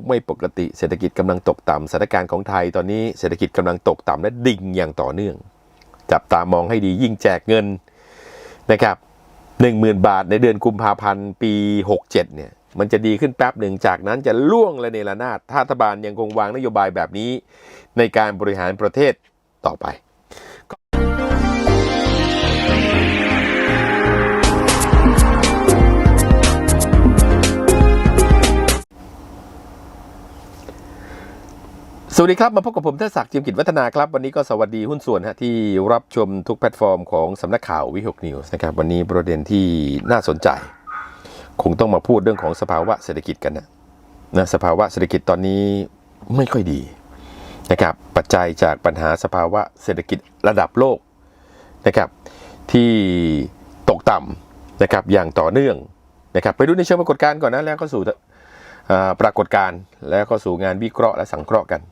กไม่ปกติ เศรษฐกิจกำลังตกต่ำสถานการณ์ของไทยตอนนี้เศรษฐกิจกำลังตกต่ำและดิ่งอย่างต่อเนื่อง จับตามองให้ดียิ่งแจกเงินนะครับหนึ่งหมื่นบาทในเดือนกุมภาพันธ์ปีหกเจ็ดเนี่ยมันจะดีขึ้นแป๊บหนึ่งจากนั้นจะล่วงระเนระนาดถ้ารัฐบาลยังคงวางนโยบายแบบนี้ ในการบริหารประเทศต่อไป สวัสดีครับ มาพบกับผมเทศศักดิ์จิมกิจวัฒนาครับ วันนี้ก็สวัสดีหุ้นส่วนฮะที่รับชมทุกแพลตฟอร์มของสำนักข่าววิหกนิวส์นะครับ วันนี้ประเด็นที่น่าสนใจ คงต้องมาพูดเรื่องของสภาวะเศรษฐกิจกันนะนะสภาวะเศรษฐกิจตอนนี้ไม่ค่อยดีนะครับปัจจัยจากปัญหาสภาวะเศรษฐกิจระดับโลกนะครับที่ตกต่ำนะครับอย่างต่อเนื่องนะครับไปดูในเชิงปรากฏการณ์ก่อนนะแล้วก็สู่อ่าปรากฏการณ์แล้วก็สู่งานวิเคราะห์และสังเคราะห์กัน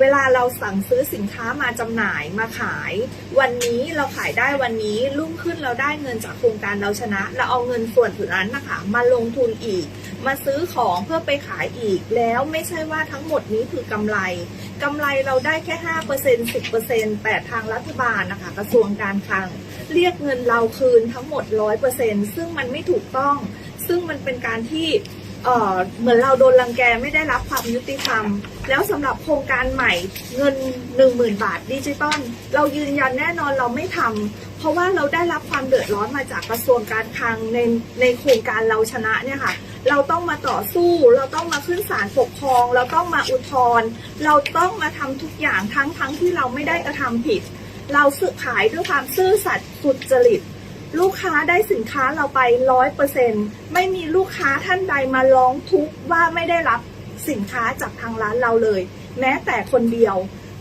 เวลาเราสั่งซื้อสินค้ามาจำหน่ายมาขาย วันนี้เราขายได้วันนี้รุ่งขึ้นเราได้เงินจากโครงการเราชนะ เราเอาเงินส่วนถึงนั้นนะคะมาลงทุนอีก มาซื้อของเพื่อไปขายอีก แล้วไม่ใช่ว่าทั้งหมดนี้คือกำไรกำไรเราได้แค่ห้าเปอร์เซ็นสิบเปอร์เซ็นแต่ทางรัฐบาลนะคะกระทรวงการคลัง เรียกเงินเราคืนทั้งหมดร้อยเปอร์เซ็นซึ่งมันไม่ถูกต้อง ซึ่งมันเป็นการที่ เอ่อเหมือนเราโดนรังแกไม่ได้รับความยุติธรรม แล้วสำหรับโครงการใหม่เงิน 10,000 บาทดิจิตอลเรายืนยันแน่นอนเราไม่ทำเพราะว่าเราได้รับความเดือดร้อนมาจากกระทรวงการคลังในในโครงการเราชนะเนี่ยค่ะเราต้องมาต่อสู้ เราต้องมาขึ้นศาลปกครอง เราต้องมาอุทธรณ์เราต้องมาทำทุกอย่างทั้งทั้งที่เราไม่ได้กระทำผิด เราซื้อขายด้วยความซื่อสัตย์สุจริต ลูกค้าได้สินค้าเราไปร้อยเปอร์เซ็นไม่มีลูกค้าท่านใดมาร้องทุกข์ว่าไม่ได้รับสินค้าจากทางร้านเราเลย แม้แต่คนเดียว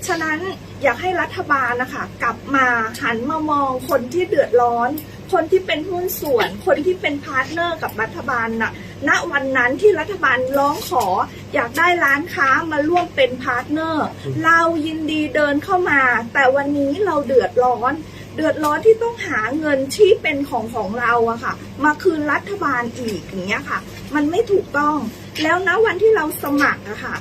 ฉะนั้นอยากให้รัฐบาลนะคะ กลับมาหันมามองคนที่เดือดร้อน คนที่เป็นหุ้นส่วน คนที่เป็นพาร์ทเนอร์กับรัฐบาลน่ะณวันนั้นที่รัฐบาลร้องขออยากได้ร้านค้ามาร่วมเป็นพาร์ทเนอร์ เรายินดีเดินเข้ามา แต่วันนี้เราเดือดร้อน เดือดร้อนที่ต้องหาเงินที่เป็นของของเราอะค่ะ มาคืนรัฐบาลอีกอย่างเงี้ยค่ะ มันไม่ถูกต้อง แล้วนะวันที่เราสมัครอะค่ะ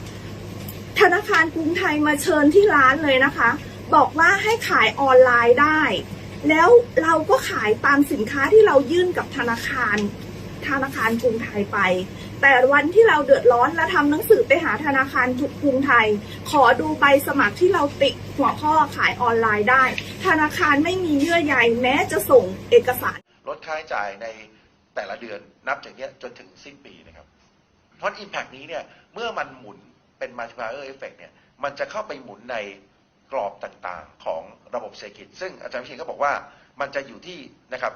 ธนาคารกรุงไทยมาเชิญที่ร้านเลยนะคะ บอกว่าให้ขายออนไลน์ได้ แล้วเราก็ขายตามสินค้าที่เรายื่นกับธนาคารธนาคารกรุงไทยไป แต่วันที่เราเดือดร้อนและทำหนังสือไปหาธนาคารทุกกรุงไทย ขอดูใบสมัครที่เราติดหัวข้อขายออนไลน์ได้ ธนาคารไม่มีเยื่อใยแม้จะส่งเอกสาร ลดค่าใช้จ่ายในแต่ละเดือนนับจากนี้จนถึงสิ้นปีนะครับ เพราะ Impact นี้เนี่ยเมื่อมันหมุนเป็น multiplier effect เนี่ยมันจะเข้าไปหมุนในกรอบต่างๆของระบบเศรษฐกิจ ซึ่งอาจารย์วิเชียนก็บอกว่ามันจะอยู่ที่นะครับ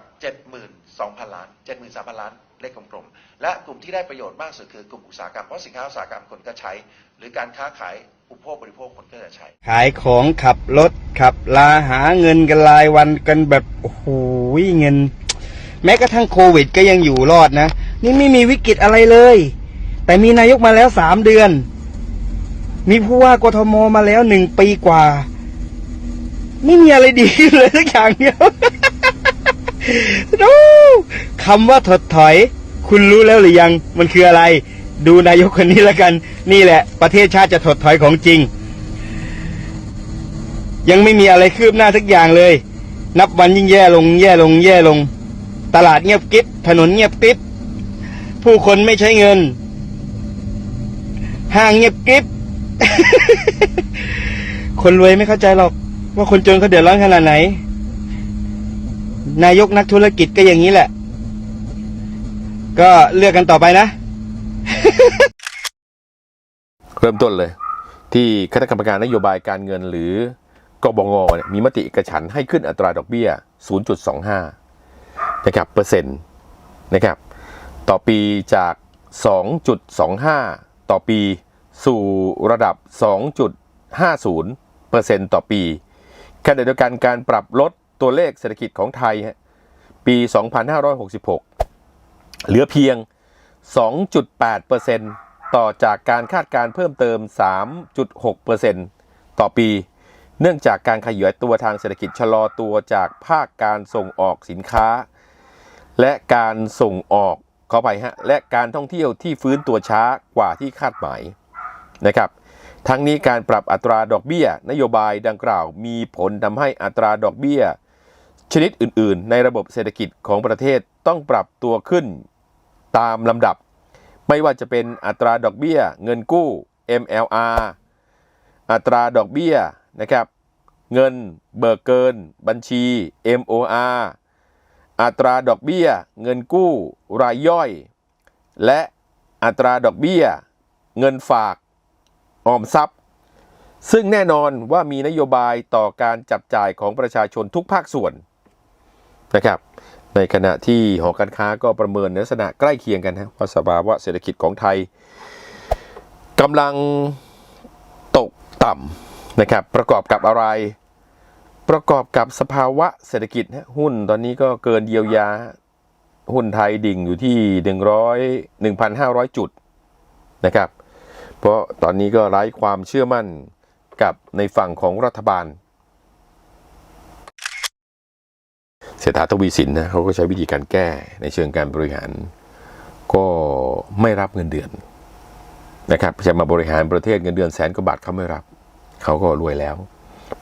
72,000 ล้าน 73,000 ล้าน เลขกลมๆ และกลุ่มที่ได้ประโยชน์มากสุดคือกลุ่มอุตสาหกรรมเพราะสินค้าอุตสาหกรรมคนก็ใช้ หรือการค้าขายอุปโภคบริโภคคนก็จะใช้ ขายของขับรถขับลาหาเงินกันรายวันกันแบบโอ้โหเงิน แม้กระทั่งโควิดก็ยังอยู่รอดนะ นี่ไม่มีวิกฤตอะไรเลย แต่มีนายกมาแล้วสามเดือน มีผู้ว่ากทมมาแล้วหนึ่งปีกว่า ไม่มีอะไรดีเลยสักอย่างเดียวดู คำว่าถดถอย คุณรู้แล้วหรือยัง มันคืออะไร ดูนายกคนนี้แล้วกัน นี่แหละ ประเทศชาติจะถดถอยของจริง ยังไม่มีอะไรคืบหน้าสักอย่างเลย นับวันยิ่งแย่ลง แย่ลง แย่ลง ตลาดเงียบกิ๊บถนนเงียบกิ๊บผู้คนไม่ใช้เงิน ห้างเงียบกิ๊บคนรวยไม่เข้าใจหรอก ว่าคนจนเขาเดือดร้อนขนาดไหน นายกนักธุรกิจก็อย่างนี้แหละ ก็เลือกกันต่อไปนะ เริ่มต้นเลย ที่คณะกรรมการนโยบายการเงินหรือกบงเนี่ยมีมติเอกฉันให้ขึ้นอัตราดอกเบี้ย 0.25 นะครับเปอร์เซ็นต์นะครับ ต่อปีจาก 2.25 ต่อปีสู่ระดับ 2.50เปอร์เซ็นต์ต่อปีขณะเดียวกันการปรับลดตัวเลขเศรษฐกิจของไทย ปี 2566 เหลือเพียง 2.8%ต่อจากการคาดการเพิ่มเติม 3.6%ต่อปี เนื่องจากการขยายตัวทางเศรษฐกิจชะลอตัวจากภาคการส่งออกสินค้า และการส่งออกขอไปฮะและการท่องเที่ยวที่ฟื้นตัวช้ากว่าที่คาดหมายนะครับทั้งนี้การปรับอัตราดอกเบี้ย นโยบายดังกล่าวมีผลทำให้อัตราดอกเบี้ย ชนิดอื่น ๆ ในระบบเศรษฐกิจของประเทศต้องปรับตัวขึ้น ตามลำดับ ไม่ว่าจะเป็นอัตราดอกเบี้ย เงินกู้ MLR อัตราดอกเบี้ยนะครับเงินเบิกเกิน บัญชี MOR อัตราดอกเบี้ย เงินกู้รายย่อย และอัตราดอกเบี้ย เงินฝาก ออมทรัพย์ ซึ่งแน่นอนว่ามีนโยบายต่อการจับจ่ายของประชาชนทุกภาคส่วนนะครับ ในขณะที่หอการค้าก็ประเมินในลักษณะใกล้เคียงกันนะว่าสภาวะเศรษฐกิจของไทยกำลังตกต่ำนะครับ ประกอบกับอะไร ประกอบกับสภาวะเศรษฐกิจฮะหุ้นตอนนี้ก็เกินเยียวยาหุ้นไทยดิ่งอยู่ที่ 100 1,500 จุดนะครับ เพราะตอนนี้ก็ไร้ความเชื่อมั่นกับในฝั่งของรัฐบาล เศรษฐาทวีสินนะเขาก็ใช้วิธีการแก้ในเชิงการบริหาร ก็ไม่รับเงินเดือนนะครับจะมาบริหารประเทศเงินเดือนแสนกว่าบาทเขาไม่รับเขาก็รวยแล้ว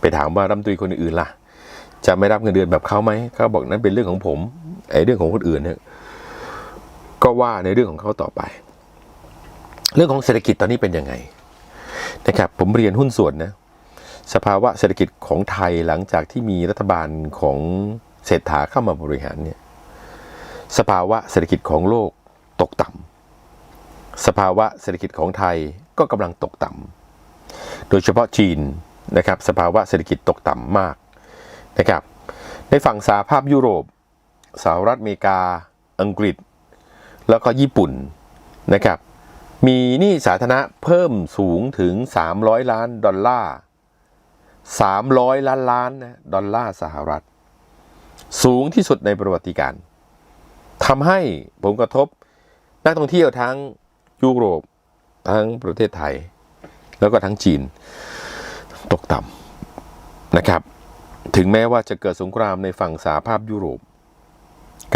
ไปถามว่ารัฐมนตรีคนอื่นล่ะ จะไม่รับเงินเดือนแบบเขาไหมเขาบอกนั้นเป็นเรื่องของผมไอ้เรื่องของคนอื่นเนี่ยก็ว่าในเรื่องของเขาต่อไป เรื่องของเศรษฐกิจตอนนี้เป็นยังไงนะครับผมเรียนหุ้นส่วนนะสภาวะเศรษฐกิจของไทยหลังจากที่มีรัฐบาลของ เศรษฐาเข้ามาบริหารเนี่ยสภาวะเศรษฐกิจของโลกตกต่ำสภาวะเศรษฐกิจของไทยก็กำลังตกต่ำโดยเฉพาะจีนนะครับสภาวะเศรษฐกิจตกต่ำมากนะครับในฝั่งสหภาพยุโรปสหรัฐอเมริกา อังกฤษ แล้วก็ญี่ปุ่นนะครับมีหนี้สาธารณะเพิ่มสูงถึง 300 ล้านดอลลาร์ 300 ล้านล้านนะดอลลาร์สหรัฐ สูงที่สุดในประวัติการทำให้ผลกระทบนักท่องเที่ยวทั้งยุโรปทั้งประเทศไทย แล้วก็ทั้งจีนตกต่ำนะครับ ถึงแม้ว่าจะเกิดสงครามในฝั่งสหภาพยุโรป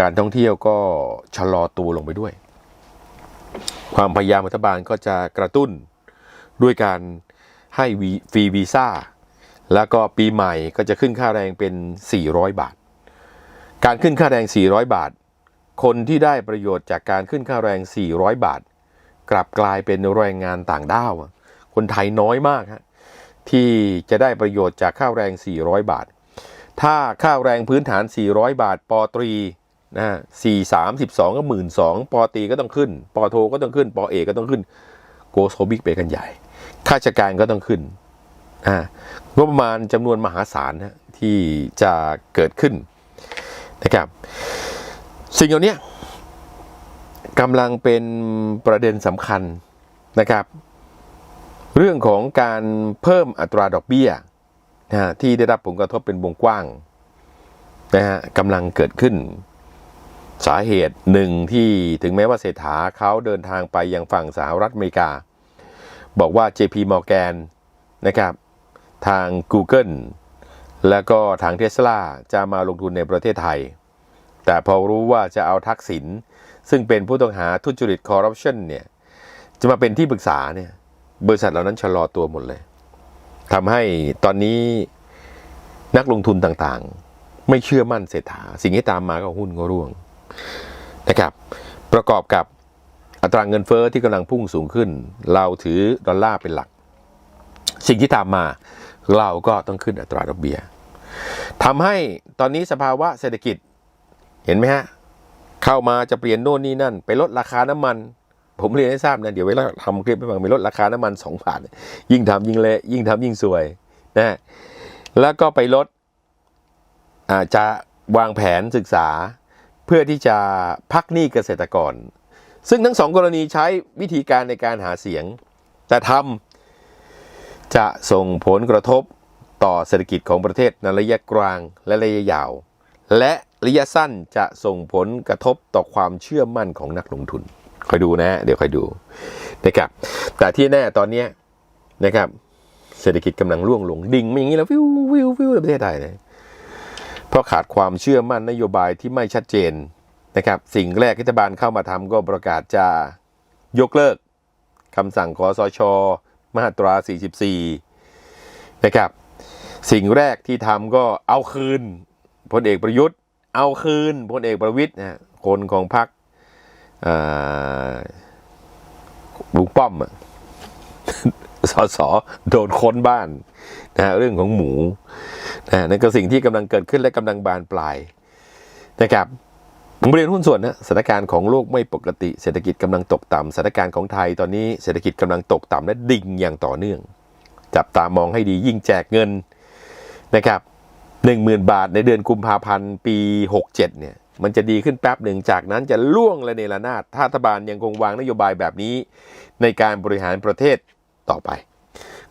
การท่องเที่ยวก็ชะลอตัวลงไปด้วย ความพยายามรัฐบาลก็จะกระตุ้นด้วยการให้ฟรีวีซ่าแล้วก็ปีใหม่ก็จะขึ้นค่าแรงเป็น 400 บาท การขึ้นค่าแรง 400 บาท คนที่ได้ประโยชน์จากการขึ้นค่าแรง 400 บาท กลับกลายเป็นแรงงานต่างด้าว คนไทยน้อยมากฮะที่จะได้ประโยชน์จากค่าแรง 400 บาท ถ้าค่าแรงพื้นฐาน 400 บาท ปอตรีนะสี่สามสิบสองก็หมื่นสองปอตรีก็ต้องขึ้น ปอโทก็ต้องขึ้น ปอเอกก็ต้องขึ้น โกโซบิกไปกันใหญ่ ข้าราชการก็ต้องขึ้นอ่างบประมาณจำนวนมหาศาลนะที่จะเกิดขึ้น นะครับสิ่งเหล่านี้กำลังเป็นประเด็นสำคัญนะครับ เรื่องของการเพิ่มอัตราดอกเบี้ยนะที่ได้รับผลกระทบเป็นวงกว้างนะฮะกำลังเกิดขึ้น สาเหตุหนึ่งที่ถึงแม้ว่าเศรษฐาเขาเดินทางไปยังฝั่งสหรัฐอเมริกา บอกว่า JP Morgan นะครับ ทาง Google แล้วก็ทางเทสลาจะมาลงทุนในประเทศไทย แต่พอรู้ว่าจะเอาทักษิณซึ่งเป็นผู้ต้องหาทุจริตคอร์รัปชันเนี่ยจะมาเป็นที่ปรึกษาเนี่ยบริษัทเหล่านั้นชะลอตัวหมดเลยทำให้ตอนนี้นักลงทุนต่างๆ ไม่เชื่อมั่นเศรษฐา สิ่งที่ตามมาก็หุ้นก็ร่วงนะครับ ประกอบกับอัตราเงินเฟอ้อที่กำลังพุ่งสูงขึ้น เราถือดอลลาร์เป็นหลัก สิ่งที่ตามมา เราก็ต้องขึ้นอัตราดอกเบี้ยทำให้ตอนนี้สภาวะเศรษฐกิจเห็นไหมฮะ เข้ามาจะเปลี่ยนโน่นนี่นั่น ไปลดราคาน้ำมัน ผมเรียนให้ทราบนะเดี๋ยวเวลาทำคลิปให้ฟังไปลดราคาน้ำมันสองบาทยิ่งทำยิ่งเละยิ่งทำยิ่งสวยนะฮะแล้วก็ไปลดอาจจะวางแผนศึกษาเพื่อที่จะพักหนี้เกษตรกร ซึ่งทั้งสองกรณีใช้วิธีการในการหาเสียง แต่ทำ จะส่งผลกระทบต่อเศรษฐกิจของประเทศในระยะกลางและระยะยาว และระยะสั้นจะส่งผลกระทบต่อความเชื่อมั่นของนักลงทุน คอยดูนะ เดี๋ยวคอยดูนะครับ แต่ที่แน่ตอนนี้นะครับ เศรษฐกิจกำลังร่วงลงดิ่งไม่อย่างนี้แล้ววิววิววิวประเทศไทยนะเพราะขาดความเชื่อมั่นนโยบายที่ไม่ชัดเจนนะครับ สิ่งแรกที่รัฐบาลเข้ามาทำก็ประกาศจะยกเลิกคำสั่งคอสช มาตรา 44 นะครับ สิ่งแรกที่ทำก็เอาคืนพลเอกประยุทธ์ เอาคืนพลเอกประวิทย์นะคนของพรรคลุงป้อมอสสโดนค้นบ้านนะฮะเรื่องของหมูนะนั่นก็สิ่งที่กำลังเกิดขึ้นและกำลังบานปลายนะครับ ผมเรียนหุ้นส่วนนะสถานการณ์ของโลกไม่ปกติ เศรษฐกิจกำลังตกต่ำสถานการณ์ของไทยตอนนี้เศรษฐกิจกำลังตกต่ำและดิ่งอย่างต่อเนื่อง จับตามองให้ดียิ่งแจกเงินนะครับหนึ่งหมื่นบาทในเดือนกุมภาพันธ์ปีหกเจ็ดเนี่ยมันจะดีขึ้นแป๊บหนึ่งจากนั้นจะล่วงและเนระนาดถ้ารัฐบาลยังคงวางนโยบายแบบนี้ ในการบริหารประเทศต่อไป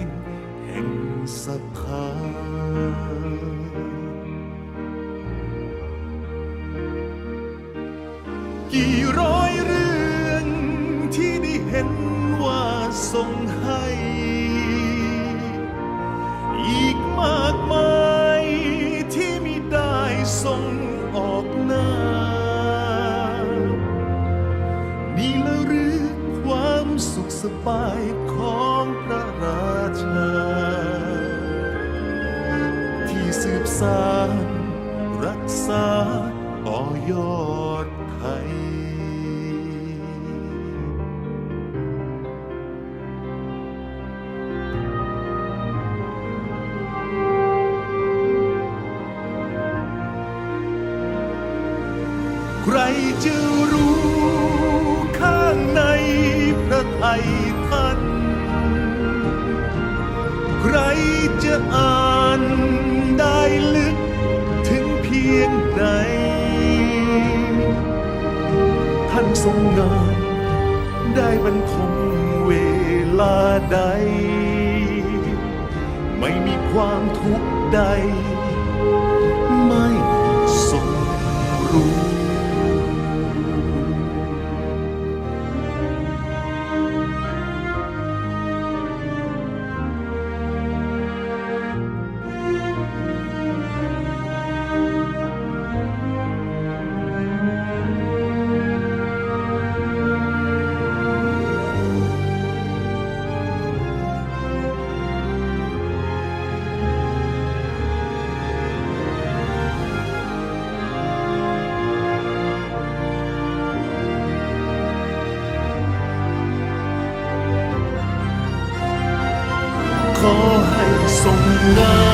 ง กี่ร้อยเรื่องที่ได้เห็นว่าส่งให้ อีกมากมายที่มิได้ส่งออกหน้า นี่ละหรือความสุขสบายของพระราชา ที่สืบสาน ท่านทรงงาน ได้บรรทมเวลาใด ไม่มีความทุกข์ใด ไม่ ส่